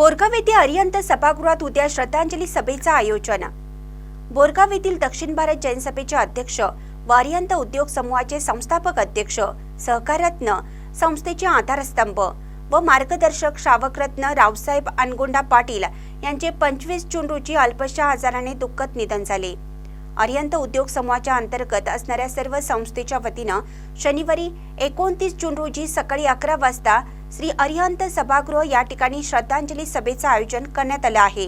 बोरगाव येथे अरिहंत सभागृहात उद्या श्रद्धांजली सभेचं आयोजन. बोरगाव येथील दक्षिण भारत जैन सभेचे अध्यक्ष व उद्योग समूहाचे संस्थापक अध्यक्ष सहकाररत्न संस्थेचे आधारस्तंभ व मार्गदर्शक श्रावकरत्न रावसाहेब अनगोंडा पाटील यांचे पंचवीस जून रोजी अल्पशा आजाराने दुःखद निधन झाले. अरियंत उद्योग समूहाच्या अंतर्गत असणाऱ्या सर्व संस्थेच्या वतीनं शनिवारी एकोणतीस जून रोजी सकाळी अकरा वाजता श्री अरिहंत सभागृह या ठिकाणी श्रद्धांजली सभेचं आयोजन करण्यात आलं आहे.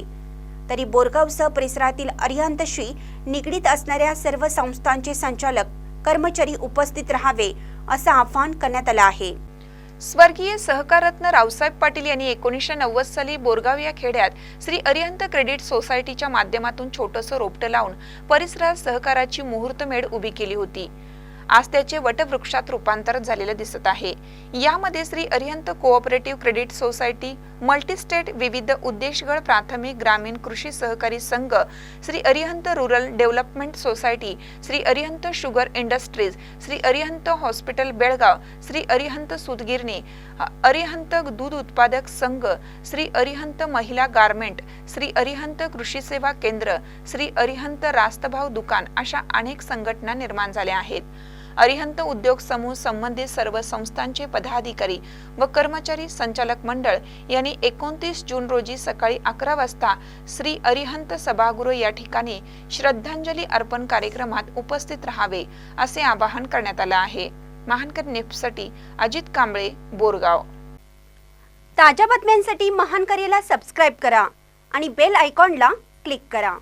तरी बोरगावसह परिसरातील अरिहंतशी निगडीत असणाऱ्या सर्व संस्थांचे संचालक कर्मचारी उपस्थित राहावे असं आवाहन करण्यात आलं आहे. स्वर्गीय सहकाररत्न रावसाहेब पाटील यांनी एकोणीसशे नव्वद साली बोरगाव या खेड्यात श्री अरिहंत क्रेडिट सोसायटीच्या माध्यमातून छोटंसं रोपटं लावून परिसरात सहकाराची मुहूर्तमेढ उभी केली होती. आज त्याचे वटवृक्षात रूपांतर झालेलं दिसत आहे. यामध्ये Shri Arihant cooperative credit society multistate विविध उद्देशगळ प्राथमिक ग्रामीण कृषी सहकारी संघ Shri Arihant rural development society Shri Arihant sugar industries Shri Arihant hospital Belgaum Shri Arihant सुदगिरणी Arihant दूध उत्पादक संघ श्री अरिहंत महिला गारमेंट श्री अरिहंत कृषी सेवा केंद्र श्री अरिहंत रास्तभाव दुकान अशा अनेक संघटना निर्माण झाल्या आहेत. अरिहंत उद्योग समूह संबंधित सर्व संस्थांचे पदाधिकारी व कर्मचारी संचालक मंडळ यांनी एकोणतीस जून रोजी सकाळी अकरा वाजता श्री अरिहंत सभागृह या ठिकाणी श्रद्धांजली अर्पण कार्यक्रमात उपस्थित राहावे असे आवाहन करण्यात आलं आहे. महानकर नेपसाठी अजित कांबळे बोरगाव. ताज्या बातम्यांसाठी महानकरेला सबस्क्राईब करा आणि बेल आयकॉनला क्लिक करा.